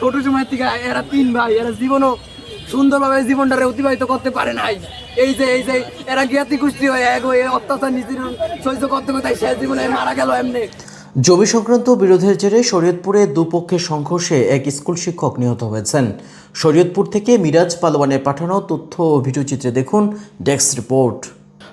ছোট সময় থেকে এরা তিন ভাই, এরা জীবনও সুন্দরভাবে জীবনটারে অতিবাহিত করতে পারে নাই। এই যে এই যে, এরা জ্ঞাতি কুষ্টি হয়ে এক হয়ে অত্যাচার নিপীড়ন সহ্য করতে করতে সে জীবনে মারা গেল এমনি। জমি সংক্রান্ত বিরোধের জেরে শরীয়তপুরে দুপক্ষের সংঘর্ষে এক স্কুল শিক্ষক নিহত হয়েছেন। শরীয়তপুর থেকে মিরাজ পালোয়ানের পাঠানো তথ্য ও ভিডিওচিত্রে দেখুন ডেস্ক রিপোর্ট।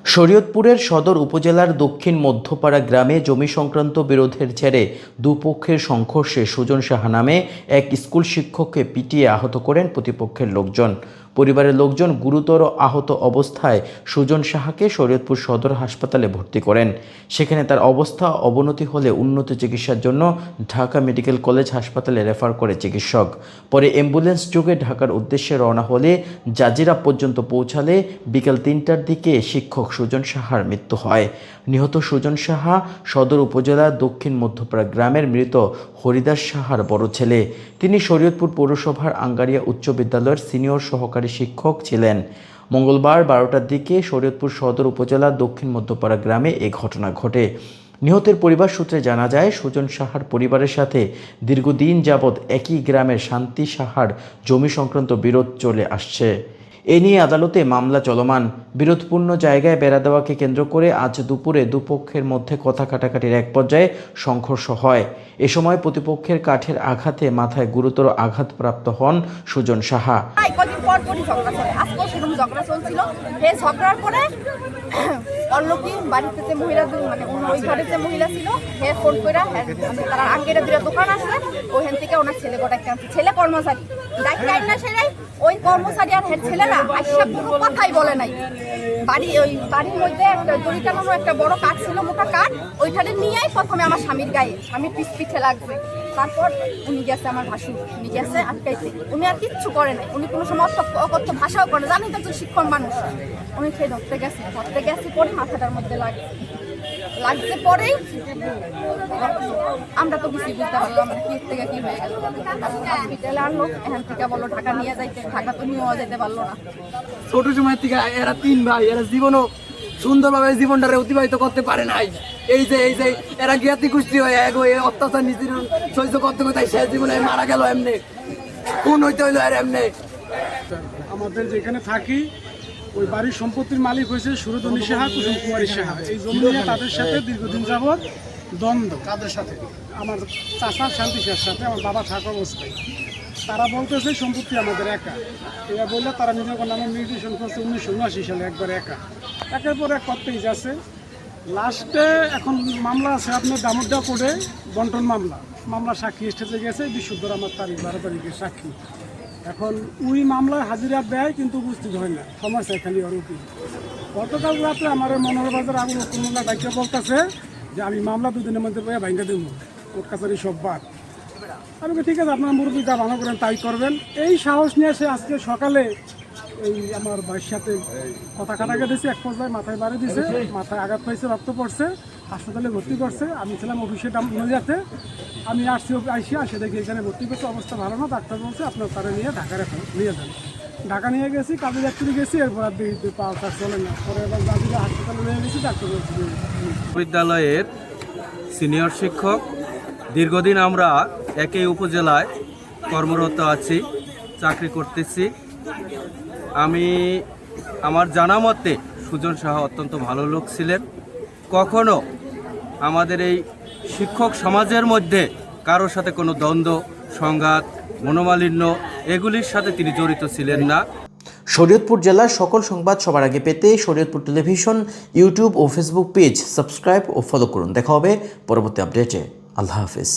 শরীয়তপুরের সদর উপজেলার দক্ষিণ মধ্যপাড়া গ্রামে জমি সংক্রান্ত বিরোধের জেরে দুপক্ষের সংঘর্ষে সুজন সাহা নামে এক স্কুল শিক্ষককে পিটিয়ে আহত করেন প্রতিপক্ষের লোকজন। পরিবারের লোকজন গুরুতর আহত অবস্থায় সুজন সাহাকে শরীয়তপুর সদর হাসপাতালে ভর্তি করেন। সেখানে তার অবস্থা অবনতি হলে উন্নত চিকিৎসার জন্য ঢাকা মেডিকেল কলেজ হাসপাতালে রেফার করে চিকিৎসক। পরে অ্যাম্বুলেন্স যোগে ঢাকার উদ্দেশ্যে রওনা হলে জাজিরা পর্যন্ত পৌঁছালে বিকেল তিনটার দিকে শিক্ষক সুজন সাহার মৃত্যু হয়। নিহত সুজন সাহা সদর উপজেলার দক্ষিণ মধ্যপাড়া গ্রামের মৃত হরিদাস সাহার বড় ছেলে। তিনি শরীয়তপুর পৌরসভার আঙ্গারিয়া উচ্চ বিদ্যালয়ের সিনিয়র সহকারী শিক্ষক ছিলেন। মঙ্গলবার বারোটার দিকে শরীয়তপুর সদর উপজেলার দক্ষিণ মধ্যপাড়া গ্রামে এ ঘটনা ঘটে। নিহতের পরিবার সূত্রে জানা যায়, সুজন সাহার পরিবারের সাথে দীর্ঘদিন যাবৎ একই গ্রামের শান্তি সাহার জমি সংক্রান্ত বিরোধ চলে আসছে। এ নিয়ে আদালতে মামলা চলমান। বিরোধপূর্ণ জায়গায় বেড়া দেওয়াকে কেন্দ্র করে আজ দুপুরে দুপক্ষের মধ্যে কথা কাটাকাটির এক পর্যায়ে সংঘর্ষ হয়। এ সময় প্রতিপক্ষের কাঠের আঘাতে মাথায় গুরুতর আঘাতপ্রাপ্ত হন সুজন সাহা। ঝগড়া চলে। আজকেও সেরকম ঝগড়া চলছিল। এই ঝগড়ার পরে অল্লকি বাড়িতে যে মহিলা দু- মানে ওই ঘরে যে মহিলা ছিল, হে ফোন করে তারা আঙ্গেরা দুটা দোকান আছে ওখান থেকে ওনার ছেলে গোটা আনছে। ছেলে কর্মচারী। ডাক্তার আইন না সেটাই ওই কর্মচারী আর হের ছেলেরা আইসা কোনো কথাই বলে নাই। বাড়ি ওই বাড়ির মধ্যে একটা দড়ি টানানো একটা বড় কাঠ ছিল, মোটা কাঠ, ওইখানে নিয়েই প্রথমে আমার স্বামীর গায়ে স্বামীর পিছ পিঠে লাগছে। তারপর উনি গেছে আমার ভাসুর, উনি গেছে আটকাইতে। উনি আর কিচ্ছু করে নাই। উনি কোনো সময় অকথ্য ভাষাও করে না। জানেন তো একজন শিক্ষক মানুষ। উনি খেয়ে ধরতে গেছে। ধরতে গেছে পরে মাথাটার মধ্যে লাগে লাগছে পরেই আমরা তো কিছু বুঝতে পারলাম কি থেকে কি হয়ে গেল। হসপিটালে আনলো, এখান থেকে বলল, ঢাকা নিয়ে যাইতে। ঢাকা তো নিয়েও যেতে পারল না। ছোট সময় থেকে এরা তিন ভাই, এরা জীবনও সুন্দরভাবে জীবনটারে অতিবাহিত করতে পারে নাই। এই যে এই যে এরা জ্ঞাতি কুষ্টি হয়ে এক হয়ে অত্যাচার নিপীড়ন সহ্য করতে করতে সে জীবনে মারা গেল এমনি। কোন হইতে হইল আর এমনি। আমাদের যেখানে থাকি ওই বাড়ির সম্পত্তির মালিক হয়েছে সুরধনী সাহা কুসুম কুমারী সাহা। এই জমি নিয়ে তাদের সাথে দীর্ঘদিন যাবৎ দ্বন্দ্ব। কাদের সাথে? আমার চাষা শান্তি সাথে আমার বাবা থাকা অবস্থায়। তারা বলতেছে, সম্পত্তি আমাদের একা। এবার বললে, তারা নিজের নামে নির্দেশন করছে, উনিশশো উনআশি সালে একবার একা। একের পর এক করতেই যাচ্ছে। লাস্টে এখন মামলা আছে আপনার দামোদ্দা কোর্টে, বন্টন মামলা। মামলা সাক্ষী স্টেজে গেছে বিশুদ্ধর আমার তারিখ, বারো তারিখে সাক্ষী। এখন ওই মামলায় হাজিরা দেয়, কিন্তু উপস্থিত হয় না। সমস্যা খালি উকিল। গতকাল রাতে আমার এই মনোহর বাজার আগুন কুমলা ডাক্তার বলতেছে যে, আমি মামলা দুদিনের মধ্যে বইয়া ভাঙ্গা দেবো। কোর্ট কাছারি সব বাদ। আমি ঠিক আছে, আপনার মুরব্বী, যা ভালো করেন তাই করবেন। এই সাহস নিয়ে সে আজকে সকালে এই আমার ভাইয়ের সাথে কথা কাটাকে দিয়েছে, এক পর্যায়ে মাথায় বাড়ি দিছে মাথায় আঘাত পাইছে, রক্ত পড়ছে, হাসপাতালে ভর্তি করছে। আমি ছিলাম অফিসে যাতে আমি আসছি, আইসি, আসে দেখি এখানে ভর্তি করছে, অবস্থা ভালো না, ডাক্তার বলছে, আপনার তারা নিয়ে ঢাকা রেখে নিয়ে যান। ঢাকা নিয়ে গেছি, কাজে যাত্রী গেছি, এরপর আর দেখি পাওয়ার কাজ চলে না। পরে এবার গাজীরা হাসপাতালে নিয়ে গেছি, ডাক্তার বলছে বিদ্যালয়ের সিনিয়র শিক্ষক, দীর্ঘদিন আমরা একই উপজেলায় কর্মরত আছি, চাকরি করতেছি। আমি আমার জানা মতে সুজন সাহা অত্যন্ত ভালো লোক ছিলেন। কখনো আমাদের এই শিক্ষক সমাজের মধ্যে কারোর সাথে কোনো দ্বন্দ্ব, সংঘাত, মনোমালিন্য এগুলির সাথে তিনি জড়িত ছিলেন না। শরীয়তপুর জেলার সকল সংবাদ সবার আগে পেতে শরীয়তপুর টেলিভিশন, ইউটিউব ও ফেসবুক পেজ সাবস্ক্রাইব ও ফলো করুন। দেখা হবে পরবর্তী আপডেটে। আল্লাহ হাফিজ।